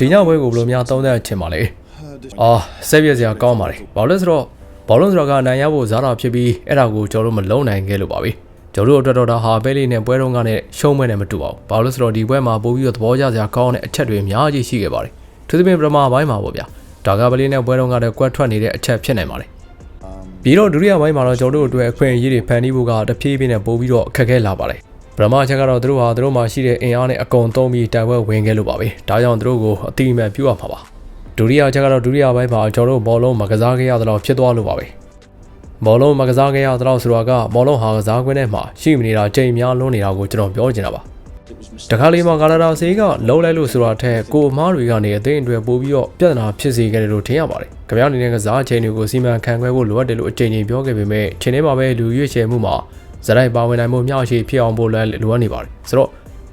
ဒီညပွဲကိုဘယ်လိုများသုံးသပ်ချင်ပါလဲအာစိတ်ပြည့်စရာကောင်းပါလေဘာလို့လဲဆိုတော့ဘောလုံးဆိုတော့ကအနိုင်ရဖို့ဇာတာဖြစ်ပြီးအဲ့ဒါကိုကျွန်တော်တို့မလုံနိုင်ခဲ့လို့ပါပဲကျွန်တော်တို့အတွက်တော့ဒါဟာပဲလေးနဲ့ပွဲတုန်းကနဲ့ရှုံးမဲ့နဲ့မတူပါဘူးဘာလို့လဲဆိုတော့ဒီပွဲမှာပို့ပြီးတော့သဘောကျစရာကောင်းတဲ့အချက်တွေအများကြီးရှိခဲ့ပါတယ်သူသဖြင့်ပထမပိုင်းမှာပေါ့ဗျာဒါကပဲလေးနဲ့ပွဲတုန်းကလည်းကွက်ထွက်နေတဲ့အချက်ဖြစ်နိုင်ပါတယ်ပြီးတော့ဒုတိယပိုင်းမှာတော့ကျွန်တော်တို့အတွက်အခွင့်အရေးတွေဖန်တီးဖို့ကတဖြည်းဖြည်းနဲ့ပို့ပြီးတော့အခက်အခဲလာပါတယ် ပထမအချက်ကတော့သူတို့ဟာသူတို့မှာရှိတဲ့အင်အားနဲ့အကုန်သုံးပြီးတိုင်ပွဲဝင်ခဲ့လို့ပါပဲဒါကြောင့်သူတို့ကိုအတိအမှန်ပြုတ်ရမှာပါဒုတိယအချက်ကတော့ဒုတိယပိုင်းမှာကျွန်တော်တို့ဘောလုံးမကစားခဲ့ရတော့ဖြစ်သွားလို့ပါပဲဘောလုံးမကစားခဲ့ရတော့ဆိုတာကဘောလုံးဟာကစားကွင်းထဲမှာရှိမနေတာချိန်များလွန်းနေတာကိုကျွန်တော်ပြောချင်တာပါတခါလေးမှာကာလာဒါဆေးကလုံးလိုက်လို့ဆိုတာထက်ကိုအမားတွေကနေအသိအတွေပို့ပြီးတော့ပြဿနာဖြစ်စေခဲ့တယ်လို့ထင်ရပါတယ်။ကြပြောင်းနေတဲ့ကစားချိန်တွေကိုစီမံခန့်ခွဲဖို့လိုအပ်တယ်လို့အကြိမ်ကြိမ်ပြောခဲ့ပေမဲ့ချိန်ထဲမှာပဲလူရွေးချယ်မှုမှာ ဇရိုက်ပါဝင်နိုင်မှုမျှရှိဖြစ်အောင်ပို့လဲလိုအပ်နေပါတယ်။ဆိုတော့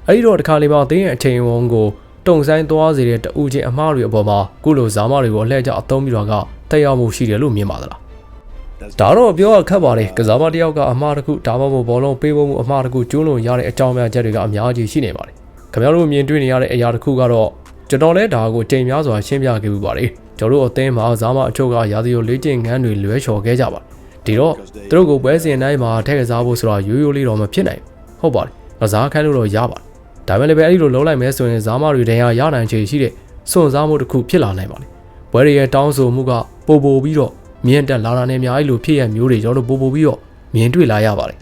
အဲ့ဒီတော့တခါလေးမှာအသိရဲ့အချိန်ဝန်းကိုတုံဆိုင်သွားစေတဲ့တူချင်းအမားတွေအပေါ်မှာကုလိုဇာမတွေကိုအလှည့်ကျအသုံးပြီးတော့ကတက်ရောက်မှုရှိတယ်လို့မြင်ပါသလား။ဒါတော့ပြောရခက်ပါတယ်ကစားမတစ်ယောက်ကအမှားတစ်ခုဒါမှမဟုတ်ဘောလုံးပေးဖို့မှုအမှားတစ်ခုကျူးလွန်ရတဲ့အကြောင်းများချက်တွေကအများကြီးရှိနေပါတယ်ခင်ဗျားတို့မြင်တွေ့နေရတဲ့အရာတစ်ခုကတော့ကျွန်တော်လည်းဒါကိုချိန်များစွာရှင်းပြခဲ့ပူပါတယ်ကျွန်တော်တို့အသင်းမှာဇာမအချို့ကရာသီကိုလေ့ကျင့်ငန်းတွေလွဲချော်ခဲ့ကြပါတယ် ဒီတော့သူတို့ကိုပွဲစဉ်တိုင်းမှာထည့်ကစားဖို့ဆိုတာရိုးရိုးလေးတော့မဖြစ်နိုင်ဘူးဟုတ်ပါတယ်ကစားခိုင်းလို့တော့ရပါတယ်ဒါပေမဲ့လည်းပဲအဲ့ဒီလိုလုံးလိုက်မဲဆိုရင်ဇာမတွေတန်ရာရနိုင်ချေရှိတဲ့စွန့်စားမှုတစ်ခုဖြစ်လာနိုင်ပါတယ်ပွဲတွေရဲ့တောင်းဆိုမှုကပိုပိုပြီးတော့မြင့်တက်လာတာနဲ့အများကြီးလိုဖြစ်ရမျိုးတွေကျွန်တော်တို့ပိုပိုပြီးတော့မြင်တွေ့လာရပါတယ်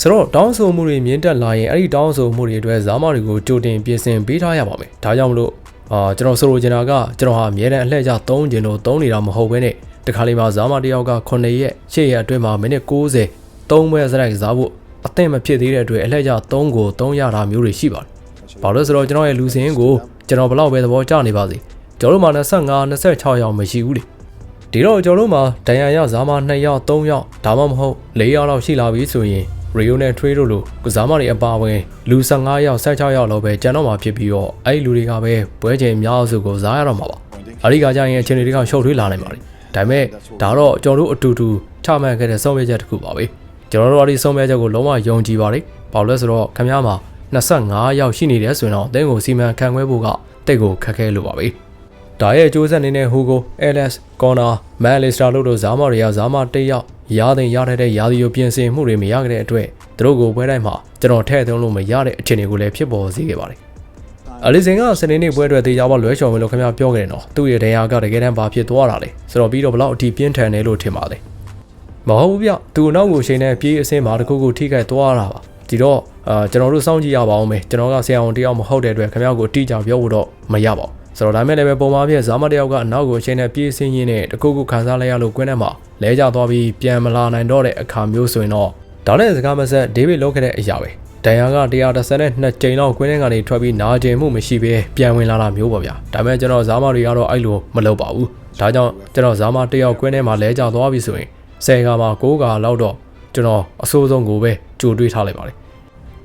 ဆိုတော့တောင်းဆိုမှုတွေမြင့်တက်လာရင်အဲ့ဒီတောင်းဆိုမှုတွေအတွက်ဇာမတွေကိုကြိုတင်ပြင်ဆင်ပေးထားရပါမယ်ဒါကြောင့်မလို့အာကျွန်တော်ဆိုလိုချင်တာကကျွန်တော်ဟာအမြဲတမ်းအလှည့်ကျသုံးကျင်လို့သုံးနေတာမဟုတ်ဘဲနဲ့ တခါလေးမှာဇာမတယောက်က9ရက်8ရက်အတွင်းမှာမိနစ်60သုံးပွဲစရိုက်ကစားဖို့အသင့်မဖြစ်သေးတဲ့အတွက်အလှည့်ကျသုံးကိုသုံးရတာမျိုးတွေရှိပါတယ်ဘာလို့ဆိုတော့ကျွန်တော်ရဲ့လူစင်းကိုကျွန်တော်ဘလောက်ပဲသဘောကျနေပါစေကျွန်တော်တို့မှာ25 26ရောက်မရှိဘူးလေဒီတော့ကျွန်တော်တို့မှာဒဏ်ရာရဇာမ2ယောက်3ယောက်ဒါမှမဟုတ်4ယောက်လောက်ရှိလာပြီဆိုရင်ရီယိုနဲ့ထွေးတို့လိုကစားမတွေအပါအဝင်လူ15ယောက်16ယောက်လောက်ပဲကျန်တော့မှာဖြစ်ပြီးတော့အဲ့ဒီလူတွေကပဲပွဲချိန်များစုကိုစားရတော့မှာပါ။အဲဒီကကြရင်အချိန်တွေကရှုပ်ထွေးလာနိုင်ပါတယ်။ ဒါပေမဲ့ဒါတော့ကျွန်တော်တို့အတူတူချမှတ်ခဲ့တဲ့ဆုံးဖြတ်ချက်တစ်ခုပါပဲ။ကျွန်တော်တို့အဲ့ဒီဆုံးဖြတ်ချက်ကိုလုံးဝယုံကြည်ပါတယ်။ဘာလို့လဲဆိုတော့ခင်ဗျားမှာ25ယောက်ရှိနေတယ်ဆိုရင်တော့အသင်းကိုစီမံခန့်ခွဲဖို့ကတိတ်ကိုခက်ခဲလို့ပါပဲ။ဒါရဲ့အကျိုးဆက်အနေနဲ့ဟူဂိုအဲလက်စ်ကော်နာမန်လေးစတာတို့တို့ဇာမတွေကဇာမတစ်ယောက်ရတဲ့ရတဲ့ရာသီကိုပြင်ဆင်မှုတွေမရခဲ့တဲ့အတွက်သူတို့ကိုပွဲတိုင်းမှာကျွန်တော်ထည့်သွင်းလို့မရတဲ့အခြေအနေကိုလည်းဖြစ်ပေါ်စေခဲ့ပါတယ်။ အလီစင်ကစနေနေ့ပွဲအတွက်တေချာပေါလွဲချော်မယ်လို့ခင်ဗျားပြောခဲ့တယ်နော်။သူ့ရဲ့ဒဏ်ရာကတကယ်တမ်းဘာဖြစ်သွားတာလဲ။ဆိုတော့ပြီးတော့ဘလောက်အထိပြင်းထန်တယ်လို့ထင်ပါလဲ။မဟုတ်ဘူးဗျ။သူ့နောက်ကိုချိန်နဲ့ပြေးအစင်းမှာတခုခုထိခိုက်သွားတာပါ။ဒီတော့အာကျွန်တော်တို့စောင့်ကြည့်ရပါအောင်မယ်။ကျွန်တော်ကဆရာဝန်တယောက်မဟုတ်တဲ့အတွက်ခင်ဗျားကိုအတိအကျပြောဖို့တော့မရပါဘူး။ဆိုတော့ဒါမဲ့လည်းပဲပုံမှန်ပြည့်ဇာမတယောက်ကအနောက်ကိုချိန်နဲ့ပြေးစင်းရင်းနဲ့တခုခုခံစားလိုက်ရလို့ကွင်းထဲမှာလဲကျသွားပြီးပြန်မလာနိုင်တော့တဲ့အခါမျိုးဆိုရင်တော့ဒါနဲ့စကားမဆက်ဒေးဗစ်လုပ်ခဲ့တဲ့အရာပဲ ဒန်ယာက132ကြိမ်လောက်ကွင်းထဲကနေထွက်ပြီးနာကျင်မှုမရှိဘဲပြန်ဝင်လာတာမျိုးပေါ့ဗျာဒါပေမဲ့ကျွန်တော်ဇာမတွေကတော့အဲ့လိုမလုပ်ပါဘူးဒါကြောင့်ကျွန်တော်ဇာမတယောက်ကွင်းထဲမှာလဲကျသွားပြီဆိုရင်10ကမှာ9ကလောက်တော့ကျွန်တော်အဆိုးဆုံးကိုပဲကြိုတွေးထားလိုက်ပါတယ်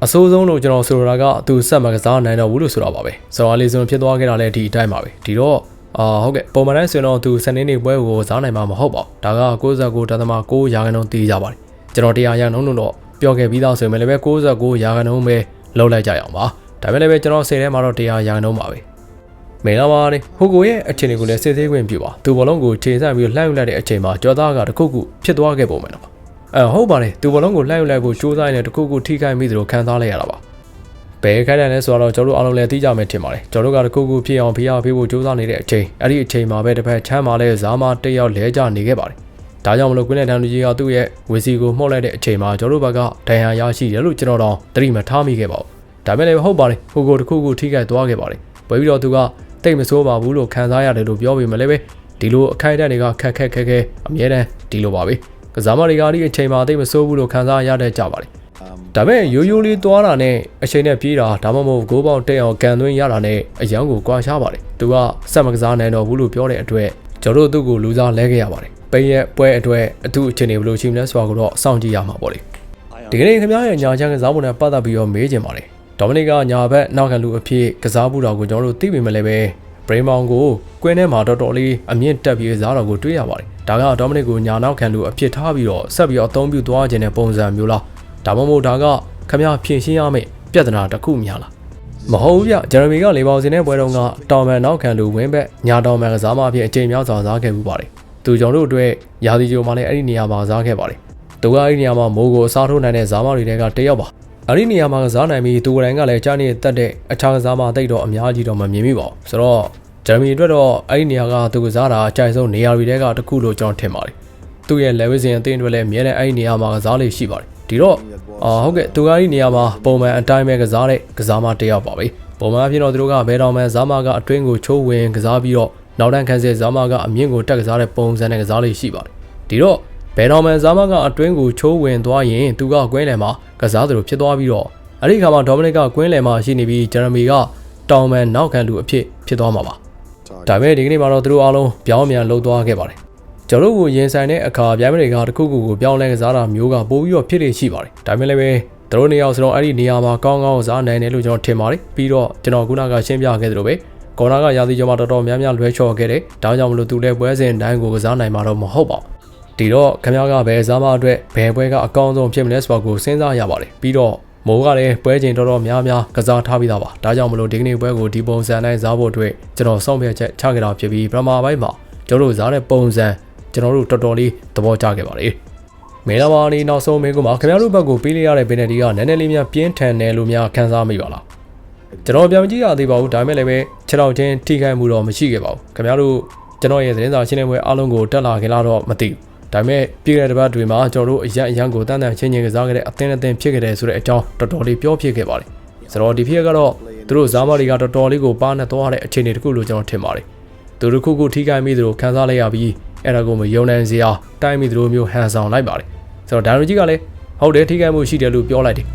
အဆိုးဆုံးလို့ကျွန်တော်ဆိုလိုတာကသူဆက်မကစားနိုင်တော့ဘူးလို့ဆိုတာပါပဲဆော်အားလေးစုံဖြစ်သွားခဲ့တာလည်းဒီအတိုင်းပါပဲဒီတော့အာဟုတ်ကဲ့ပုံမှန်တိုင်းဆိုရင်တော့သူစနေနေ့ပွဲကိုစားနိုင်မှာမဟုတ်ပါဘူးဒါက69.6ရာခိုင်နှုန်းတည်ကြပါတယ်ကျွန်တော်တရားရနှုန်းတော့ ပြောခဲ့ပြီးသားဆိုရင်လည်းပဲ69ရာခိုင်နှုန်းပဲလောက်လိုက်ကြရအောင်ပါဒါပေမဲ့လည်းပဲကျွန်တော်10ထဲမှာတော့တရားရာခိုင်နှုန်းပါပဲမင်္ဂလာပါနေဟိုကိုရဲ့အခြေအနေကိုလည်းစစ်သေးခွင့်ပြုပါသူဘလုံးကိုခြေဆန့်ပြီးလှမ်းယူလိုက်တဲ့အချိန်မှာကြော်သားကတခုခုဖြစ်သွားခဲ့ပုံပဲနော်အဲဟုတ်ပါတယ်သူဘလုံးကိုလှမ်းယူလိုက်ဖို့စူးစမ်းနေတဲ့တခုခုထိခိုက်မိသလိုခံစားလိုက်ရတာပါဘယ်ခိုင်းတယ်လဲဆိုတော့ကျွန်တော်တို့အားလုံးလည်းသိကြမယ်ထင်ပါတယ်ကျွန်တော်တို့ကတခုခုဖြစ်အောင်ဖိအားပေးဖို့စူးစမ်းနေတဲ့အချိန်အဲ့ဒီအချိန်မှာပဲတစ်ဖက်ချမ်းမှာလဲဇာမတက်ရောက်လဲကျနေခဲ့ပါတယ် ဒါကြောင့်မလို့ကွင်းနဲ့တန်လူကြီးကသူ့ရဲ့ဝီစီကိုမှုတ်လိုက်တဲ့အချိန်မှာကျွန်တော်တို့ဘက်ကဒဏ်ရာရရှိတယ်လို့ကျွန်တော်တော့သတိမထားမိခဲ့ပါဘူးဒါပေမဲ့လည်းဟုတ်ပါတယ်ဟိုကိုတခုခုထိခိုက်သွားခဲ့ပါတယ်ပွဲပြီးတော့သူကတိတ်မဆိုးပါဘူးလို့ခံစားရတယ်လို့ပြောပေမဲ့လည်းပဲဒီလိုအခိုက်အတန့်တွေကခက်ခက်ခဲခဲအမြဲတမ်းဒီလိုပါပဲကစားမတွေကဒီအချိန်မှာတိတ်မဆိုးဘူးလို့ခံစားရတဲ့ကြပါလေဒါပေမဲ့ရိုးရိုးလေးသွားတာနဲ့အချိန်နဲ့ပြေးတာဒါမှမဟုတ်ဂိုးပေါက်တက်အောင်ကန်သွင်းရတာနဲ့အယံကိုကွာရှားပါတယ်သူကစက်မကစားနိုင်တော့ဘူးလို့ပြောတဲ့အတွက်ကျွန်တော်တို့သူ့ကိုလူစားလဲခဲ့ရပါတယ် ပိန်ရဲ့ပွဲအတွက်အထူးအခြေအနေဘယ်လိုရှိမလဲဆိုတာကိုတော့စောင့်ကြည့်ရမှာပေါ့လေဒီကနေ့ခင်ဗျားရဲ့ညာချမ်းကစားပုံနဲ့ပတ်သက်ပြီးတော့မေးချင်ပါတယ်ဒေါမနစ်ကညာဘက်နောက်ခံလူအဖြစ်ကစားမှုတော်ကိုကျွန်တော်တို့သိပေမဲ့လည်းပဲဘရိမောင်ကိုကွင်းထဲမှာတော်တော်လေးအမြင့်တက်ပြီးစားတော်ကိုတွေးရပါတယ်ဒါကဒေါမနစ်ကိုညာနောက်ခံလူအဖြစ်ထားပြီးတော့ဆက်ပြီးတော့အသုံးပြုသွားခြင်းတဲ့ပုံစံမျိုးလားဒါမှမဟုတ်ဒါကခင်ဗျားဖြည့်ရှင်းရမယ့်ပြဿနာတစ်ခုများလားမဟုတ်ဘူးဗျဂျယ်ရမီကလေဘောင်စင်တဲ့ပွဲတုန်းကတောင်မန်နောက်ခံလူဝင်းဘက်ညာတောင်မန်ကစားမအဖြစ်အချိန်များစွာစားခဲ့မှုပါတယ် သူကျွန်တော်တို့အတွက်ရာသီကြိုမှာလည်းအဲ့ဒီနေရာမှာစားခဲ့ပါတယ်သူကအဲ့ဒီနေရာမှာမိုးကိုအစားထိုးနိုင်တဲ့ဇာမတွေတွေကတယောက်ပါအဲ့ဒီနေရာမှာကစားနိုင်ပြီးသူကိုယ်တိုင်ကလည်းကြားနေတတ်တဲ့အခြားကစားမတိတ်တော့အများကြီးတော့မမြင်မိပါဘူးဆိုတော့ဂျယ်ရမီအတွက်တော့အဲ့ဒီနေရာကသူကစားတာအကြိုက်ဆုံးနေရာတွေထဲကတစ်ခုလို့ကျွန်တော်ထင်ပါတယ်သူ့ရဲ့ level စဉ်အသင်းတွေလည်းအများနဲ့အဲ့ဒီနေရာမှာကစားလေးရှိပါတယ်ဒီတော့အာဟုတ်ကဲ့သူကအဲ့ဒီနေရာမှာပုံမှန်အတိုင်းပဲကစားတဲ့ကစားမတစ်ယောက်ပါပဲပုံမှန်အဖြစ်တော့သူတို့ကဘယ်တော်မှဇာမကအတွင်းကိုချိုးဝင်ကစားပြီးတော့ နောက်တန်းခန်းစဲဇာမကအမြင့်ကိုတက်ကစားတဲ့ပုံစံနဲ့ကစားလေးရှိပါတယ်ဒီတော့ဘယ်တော်မှဇာမကအတွင်းကိုချိုးဝင်သွားရင်သူကကွင်းလယ်မှာကစားသလိုဖြစ်သွားပြီးတော့အဲ့ဒီခါမှာဒေါမနစ်ကကွင်းလယ်မှာရှိနေပြီးဂျယ်ရမီကတောင်မန်နောက်ခံလူအဖြစ်ဖြစ်သွားမှာပါဒါပေမဲ့ဒီကနေ့မှာတော့သူတို့အားလုံးပြောင်းပြန်လှုပ်သွားခဲ့ပါတယ်ကျွန်တော်တို့ကိုရင်ဆိုင်တဲ့အခါဗျာမတွေကတခုခုကိုပြောင်းလဲကစားတာမျိုးကပိုပြီးတော့ဖြစ်နေရှိပါတယ်ဒါပေမဲ့လည်းပဲသူတို့နေရာဆိုတော့အဲ့ဒီနေရာမှာကောင်းကောင်းစားနိုင်တယ်လို့ကျွန်တော်ထင်ပါတယ်ပြီးတော့ကျွန်တော်ခုနကရှင်းပြခဲ့သလိုပဲ ကော်နာကရာသီကျော်မှာတော်တော်များများလွဲချော်ခဲ့တယ်ဒါကြောင့်မလို့သူလည်းပွဲစဉ်တိုင်းကိုကစားနိုင်မှာတော့မဟုတ်ပါဘူးဒီတော့ခင်ဗျားကဘယ်စားမအတွက်ဘယ်ပွဲကအကောင်းဆုံးဖြစ်မလဲဆိုတာကိုစဉ်းစားရပါတယ်ပြီးတော့မိုးကလည်းပွဲချိန်တော်တော်များများကစားထားပြီးသားပါဒါကြောင့်မလို့ဒီကနေ့ပွဲကိုဒီပုံစံတိုင်းစားဖို့အတွက်ကျွန်တော်စောင့်ပြချက်ချခဲ့တာဖြစ်ပြီးပထမပိုင်းမှာကျွန်တော်တို့စားတဲ့ပုံစံကျွန်တော်တို့တော်တော်လေးသဘောကျခဲ့ပါတယ်မင်္ဂလာပါနေနောက်ဆုံးမင်းကမှာခင်ဗျားတို့ဘက်ကိုပေးလိုက်ရတဲ့ပင်နယ်တီကနည်းနည်းလေးများပြင်းထန်တယ်လို့များခန်းစားမိပါလား ကျွန်တော်ပြန်မကြည့်ရသေးပါဘူးဒါပေမဲ့လည်းပဲခြေထောက်ချင်းထိခိုက်မှုတော့မရှိခဲ့ပါဘူးခင်ဗျားတို့ကျွန်တော်ရဲ့သတင်းစာရှင်းလင်းပွဲအားလုံးကိုတက်လာခင်လားတော့မသိဘူးဒါပေမဲ့ပြည်တဲ့တပတ်တွေမှာကျွန်တော်တို့အရန်အရန်ကိုတန်းတန်းချင်းချင်းကစားခဲ့တဲ့အသင်းအသင်းဖြစ်ခဲ့တယ်ဆိုတဲ့အကြောင်းတော်တော်လေးပြောဖြစ်ခဲ့ပါတယ်ဆိုတော့ဒီဖြစ်ကတော့သူတို့ဇာမတွေကတော်တော်လေးကိုပါနဲ့သွားတဲ့အခြေအနေတခုလို့ကျွန်တော်ထင်ပါတယ်သူတို့ခုခုထိခိုက်မိသလိုခန်းစားလိုက်ရပြီးအဲ့ဒါကိုမယုံနိုင်စရာတိုင်းမိသလိုမျိုးဟန်ဆောင်လိုက်ပါတယ်ဆိုတော့ဒါရိုဂျီကလည်းဟုတ်တယ်ထိခိုက်မှုရှိတယ်လို့ပြောလိုက်တယ်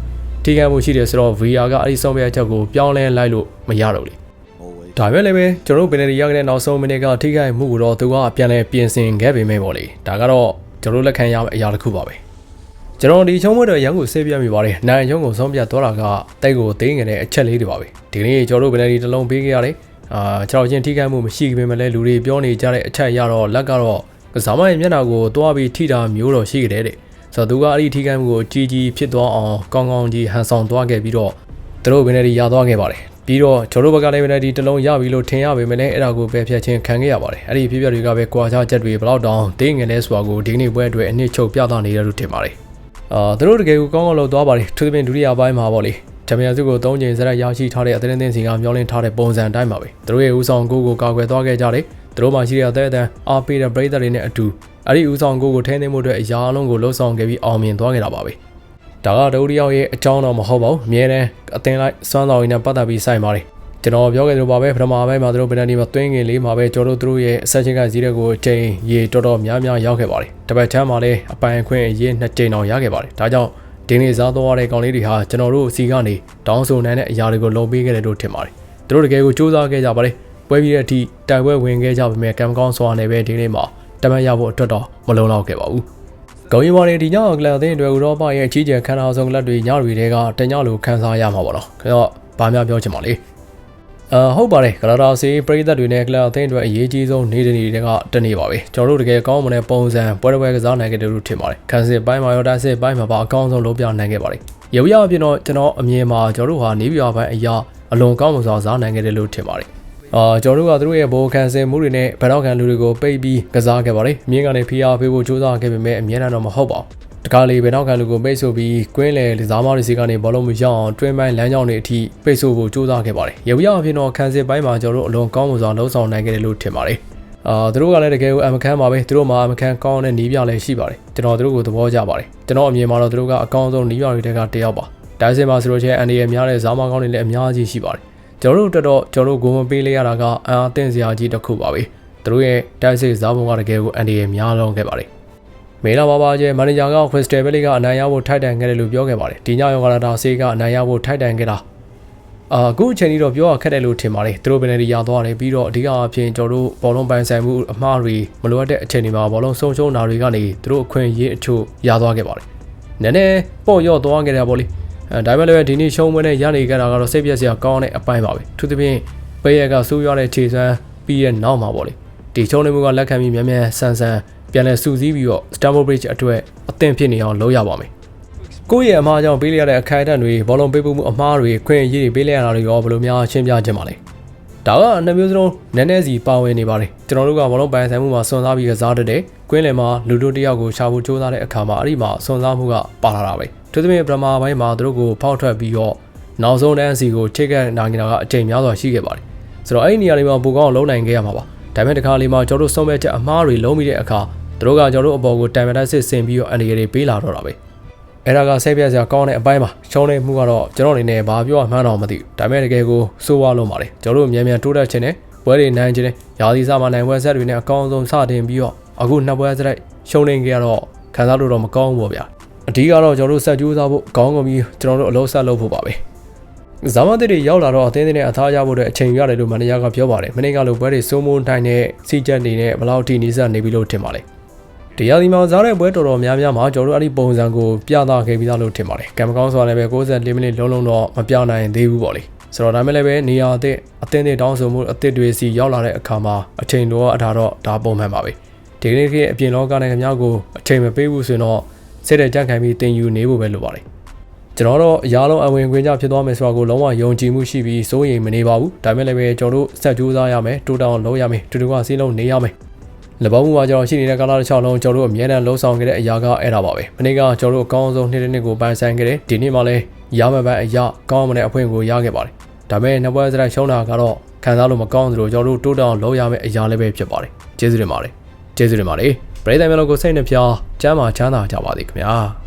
ထိခိုက်မှုရှိတယ်ဆိုတော့ VR ကအဲ့ဒီဆုံးဖြတ်ချက်ကိုပြောင်းလဲလိုက်လို့မရတော့လေဒါပဲလည်းပဲကျွန်တော်တို့ပင်နယ်ရီရခဲ့တဲ့နောက်ဆုံးမိနစ်ကထိခိုက်မှုကိုတော့သူကပြန်လဲပြင်ဆင်ခဲ့ပေမဲ့ပေါ့လေဒါကတော့ကျွန်တော်လက်ခံရမယ့်အရာတစ်ခုပါပဲကျွန်တော်ဒီချုံးမွေတော့ရန်ကိုဆေးပြမိပါတယ်နိုင်ချုံးကိုဆုံးပြသွားတာကတိုက်ကိုသိငင်တဲ့အချက်လေးတွေပါပဲဒီကနေ့ကျွန်တော်တို့ပင်နယ်ရီတစ်လုံးပေးခဲ့ရတယ်အာကျွန်တော်ချင်းထိခိုက်မှုမရှိခင်ပဲလဲလူတွေပြောနေကြတဲ့အချက်ရတော့လက်ကတော့ကစားမရဲ့မျက်နှာကိုတွားပြီးထိတာမျိုးတော့ရှိကြတယ်တဲ့ ဆိုတော့သူကအဲ့ဒီထိခိုက်မှုကိုကြီးကြီးဖြစ်သွားအောင်ကောင်းကောင်းကြီးဟန်ဆောင်သွားခဲ့ပြီးတော့သူတို့ဘယ်နဲ့ဒီရသွားခဲ့ပါတယ်ပြီးတော့ကျွန်တော်တို့ဘက်ကလည်းဘယ်နဲ့ဒီတလုံးရပြီလို့ထင်ရပေမဲ့လည်းအဲ့ဒါကိုပဲဖြတ်ချင်းခံခဲ့ရပါတယ်အဲ့ဒီဖြစ်ပျက်တွေကပဲကွာခြားချက်တွေဘလောက်တောင်ဒိငယ်လဲဆိုတာကိုဒီနေ့ပွဲအတွက်အနည်းချုပ်ပြသနေတယ်လို့ထင်ပါတယ်အာသူတို့တကယ်ကိုကောင်းကောင်းလုပ်သွားပါတယ်သူသဖြင့်ဒုတိယပိုင်းမှာပေါ့လေချန်ပီယံစုကို၃ချိန်စရက်ရရှိထားတဲ့အသင်းအသင်းစီကမျောလင်းထားတဲ့ပုံစံအတိုင်းပါပဲသူတို့ရဲ့ဦးဆောင်ကိုကိုကာကွယ်သွားခဲ့ကြတယ်သူတို့မှရှိတဲ့အသက်အတန်းအားပေးတဲ့ပရိသတ်တွေနဲ့အတူ အဲ့ဒီဦးဆောင်ကိုကိုထိန်းသိမ်းမှုအတွက်အရာအလုံးကိုလှုံ့ဆော်ခဲ့ပြီးအောင်မြင်သွားခဲ့တာပါပဲဒါကဒုတိယရဲ့အကြောင်းတော့မဟုတ်ပါဘူးအမြဲတမ်းအသင်းလိုက်စွမ်းဆောင်ရည်နဲ့ပတ်သက်ပြီးဆိုင်ပါတယ်ကျွန်တော်ပြောခဲ့သလိုပါပဲပထမပိုင်းမှာသူတို့ဗီနဒီမှာသွင်းငင်လေးမှာပဲကျွန်တော်တို့သူတို့ရဲ့အဆက်ချင်းကဈေးတဲ့ကိုအချိန်ရေတော်တော်များများရောက်ခဲ့ပါတယ်တပတ်ချမ်းမှာလည်းအပိုင်ခွင့်ရေနှစ်ကြိမ်အောင်ရခဲ့ပါတယ်ဒါကြောင့်ဒီနေ့စားသွားတဲ့ကောင်လေးတွေဟာကျွန်တော်တို့စီကနေတောင်းဆိုနိုင်တဲ့အရာတွေကိုလုံပေးခဲ့တယ်လို့ထင်ပါတယ်သူတို့တကယ်ကိုစူးစမ်းခဲ့ကြပါတယ်ပွဲပြီးတဲ့အထိတိုင်ပွဲဝင်ခဲ့ကြပေမဲ့ကံကောင်းစွာနဲ့ပဲဒီနေ့မှာ တမန်ရဖို့အတွက်တော့မလုံလောက်ခဲ့ပါဘူး။ဂုံရီပေါ်နေဒီညောင်ကလပ်အသင်းတွေဥရောပရဲ့အကြီးကျယ်ခန်းအောင်ဆုံးကလပ်တွေညတွေတဲကတညလိုခန်းစားရမှာပေါ့နော်။ခင်ဗျာဘာများပြောချင်ပါလဲ။အာဟုတ်ပါတယ်ကလာတာစီပရိသတ်တွေနဲ့ကလပ်အသင်းတွေအရေးကြီးဆုံးနေတဲ့နေတွေကတနေပါပဲ။ကျွန်တော်တို့တကယ်ကောင်းမွန်တဲ့ပုံစံပွဲပွဲကစားနိုင်ခဲ့တယ်လို့ထင်ပါတယ်။ခန်းစစ်ပိုင်းမှာရောတန်းစစ်ပိုင်းမှာပါအကောင်းဆုံးလုပ်ပြနိုင်ခဲ့ပါတယ်။ရုပ်ရအပြင်တော့ကျွန်တော်အမြင်မှာကျွန်တော်တို့ဟာနေပြည်တော်ပိုင်းအရာအလွန်ကောင်းမွန်စွာစားနိုင်ခဲ့တယ်လို့ထင်ပါတယ်။ အာကျွန်တော်တို့ကသူတို့ရဲ့ဘောခံစင်မှုတွေနဲ့ဗတော့ခံလူတွေကိုပိတ်ပြီးကစားခဲ့ပါတယ်။မြင်းကနေဖိအားပေးဖို့ကြိုးစားခဲ့ပေမဲ့အမြဲတမ်းတော့မဟုတ်ပါဘူး။တကားလေးဗတော့ခံလူကိုပိတ်ဆို့ပြီးကွင်းလေလစားမားတွေစီကနေဘောလုံးမရောက်အောင်တွင်းပိုင်းလမ်းကြောင်းတွေအထိပိတ်ဆို့ဖို့ကြိုးစားခဲ့ပါတယ်။ရုပ်ရအဖြစ်တော့ခံစစ်ပိုင်းမှာကျွန်တော်တို့အလွန်ကောင်းမွန်စွာလှုပ်ဆောင်နိုင်ခဲ့တယ်လို့ထင်ပါတယ်။အာသူတို့ကလည်းတကယ်ကိုအမခန်းပါပဲသူတို့မှာအမခန်းကောင်းတဲ့နီးပြလည်းရှိပါတယ်ကျွန်တော်တို့ကိုသဘောကျပါတယ်ကျွန်တော်အမြင်မှာတော့သူတို့ကအကောင်းဆုံးနီးပြတွေတဲကတယောက်ပါဒါစင်မှာဆိုလို့ချင်းအန်ဒီရများတဲ့ဇာမကောင်းတွေလည်းအများကြီးရှိပါတယ် ကျွန်တော်တို့တက်တော့ကျွန်တော်တို့ဂုံမပေးလိုက်ရတာကအအားသင့်စရာကြီးတစ်ခုပါပဲသူတို့ရဲ့တိုက်စစ်ဇာဘုံကတကယ်ကိုအန်ဒီရဲ့များလုံးခဲ့ပါတယ်မေလာပါပါကျဲမန်နေဂျာကခွစ်စတယ်ဘယ်လီကအနိုင်ရဖို့ထိုက်တန်ခဲ့တယ်လို့ပြောခဲ့ပါတယ်ဒီညရောကလာတာဆေးကအနိုင်ရဖို့ထိုက်တန်ခဲ့တာအာအခုအချိန်ကြီးတော့ပြောရခက်တယ်လို့ထင်ပါတယ်သူတို့ဘယ်နေရသွားတယ်ပြီးတော့အဓိကအဖြစ်ကျွန်တော်တို့ဘောလုံးပိုင်ဆိုင်မှုအမှားတွေမလိုအပ်တဲ့အချိန်တွေမှာဘောလုံးဆုံးရှုံးတာတွေကနေသူတို့အခွင့်အရေးအချို့ရသွားခဲ့ပါတယ်နည်းနည်းပေါ့ရော့သွားခဲ့တယ်ပေါ့လေအဲ ဒါပေမဲ့လည်းဒီနေ့ရှုံးမွေးနဲ့ရနေကြတာကတော့စိတ်ပြက်စရာကောင်းတဲ့အပိုင်းပါပဲသူသဖြင့်ပေးရကစူးရတဲ့ခြေစွမ်းပြီးရဲ့နောက်မှာပေါ့လေဒီချုံနေမှုကလက်ခံပြီးမြန်မြန်ဆန်းဆန်းပြန်လဲစူးစီးပြီးတော့ Stamford Bridge အတွက်အသင့်ဖြစ်နေအောင်လုပ်ရပါမယ်ကိုယ့်ရဲ့အမှားကြောင့်ပေးလိုက်ရတဲ့အခိုင်အတန့်တွေဘောလုံးပေးပို့မှုအမှားတွေခွင့်အရေးတွေပေးလိုက်ရတာတွေရောဘယ်လိုများရှင်းပြခြင်းပါလဲ ဒါကနှစ်မျိုးစလုံးနည်းနည်းစီပါဝင်နေပါတယ်ကျွန်တော်တို့ကဘောလုံးပိုင်ဆိုင်မှုမှာစွန့်စားပြီးကစားတတ်တဲ့ကွင်းလယ်မှာလူတို့တယောက်ကိုရှာဖို့ကြိုးစားတဲ့အခါမှာအဲ့ဒီမှာစွန့်စားမှုကပါလာတာပဲသူသမီးပထမပိုင်းမှာသူတို့ကိုဖောက်ထွက်ပြီးတော့နောက်ဆုံးတန်းစီကိုချိတ်ကက်နိုင်နေတာကအချိန်များစွာရှိခဲ့ပါတယ်ဆိုတော့အဲ့ဒီနေရာလေးမှာပိုကောင်းအောင်လုံးနိုင်ခဲ့ရမှာပါဒါပေမဲ့ဒီခါလေးမှာကျွန်တော်တို့ဆုံးမဲ့ချက်အမှားတွေလုံးပြီးတဲ့အခါသူတို့ကကျွန်တော်တို့အပေါ်ကိုတိုင်မတက်စစ်ဆင်ပြီးတော့အန်ဒီရီပေးလာတော့တာပဲ အဲ့ဒါကစိတ်ပြက်စရာကောင်းတဲ့အပိုင်းပါရှုံးနေမှုကတော့ကျွန်တော်အနေနဲ့ဘာပြောမှန်းတော့မသိဘူးဒါပေမဲ့တကယ်ကိုစိုးဝါလုံးပါတယ်ကျွန်တော်တို့မြန်မြန်တိုးတက်ခြင်းနဲ့ပွဲတွေနိုင်ခြင်းနဲ့ရာသီစားမှာနိုင်ပွဲဆက်တွေနဲ့အကောင်းဆုံးစတင်ပြီးတော့အခုနှစ်ပွဲစရိုက်ရှုံးနေကြတော့ခံစားလို့တော့မကောင်းဘူးပေါ့ဗျာအဓိကတော့ကျွန်တော်တို့ဆက်ကြိုးစားဖို့ကောင်းကောင်းပြီးကျွန်တော်တို့အလုပ်ဆက်လုပ်ဖို့ပါပဲဇာမသစ်တွေရောက်လာတော့အသင်းတွေနဲ့အသားရဖို့အတွက်အချိန်ရတယ်လို့မန်နေဂျာကပြောပါတယ်မနေ့ကလိုပွဲတွေစိုးမိုးနိုင်တဲ့စီချက်နေနဲ့ဘယ်လောက်ထိနီးစပ်နေပြီလို့ထင်ပါလဲ တရားဒီမှာစားတဲ့ပွဲတော်တော်များများမှာကျွန်တော်တို့အဲ့ဒီပုံစံကိုပြသခဲ့ပြီးသားလို့ထင်ပါတယ်ကံမကောင်းဆိုတာလည်းပဲ64မိနစ်လုံးလုံးတော့မပြနိုင်သေးဘူးပေါ့လေဆိုတော့ဒါမဲ့လည်းပဲနေရာအသစ်အသင်းတွေတောင်းဆိုမှုအသစ်တွေစီရောက်လာတဲ့အခါမှာအချိန်တော့အထာတော့ဒါပုံမှန်ပါပဲဒီကနေ့ခေတ်အပြင်လောကနိုင်ငံများကိုအချိန်မပေးဘူးဆိုရင်တော့စိတ်တဲ့ကြန့်ခိုင်ပြီးတင်ယူနေဖို့ပဲလိုပါတယ်ကျွန်တော်တော့အရာလုံးအဝင်ခွင့်ကြဖြစ်သွားမယ်ဆိုတာကိုလုံးဝယုံကြည်မှုရှိပြီးစိုးရိမ်မနေပါဘူးဒါမဲ့လည်းပဲကျွန်တော်တို့ဆက်ကြိုးစားရမယ်တိုးတောင်းလုပ်ရမယ်တူတူကစီးလုံးနေရမယ် လဘောမှုမှာကျွန်တော်ရှိနေတဲ့ကာလတစ်ချောင်းလုံးကျွန်တော်တို့အမြဲတမ်းလှုံ့ဆော်ခဲ့တဲ့အရာကအဲ့ဒါပါပဲမနေ့ကကျွန်တော်တို့အကောင်းဆုံးနှစ်နှစ်ကိုပိုင်ဆိုင်ခဲ့တယ်ဒီနေ့မှလည်းရမပန်းအရာကောင်းမတဲ့အဖွင့်ကိုရခဲ့ပါတယ်ဒါပေမဲ့နှစ်ပွဲစရိုက်ရှုံးတာကတော့ခံစားလို့မကောင်းသလိုကျွန်တော်တို့တိုးတောင်းလုပ်ရမယ့်အရာလည်းပဲဖြစ်ပါတယ်ကျေးဇူးတင်ပါတယ်ကျေးဇူးတင်ပါတယ်ပရိသတ်မျိုးလုံးကိုစိတ်နှပြချမ်းသာချမ်းသာကြပါစေခင်ဗျာ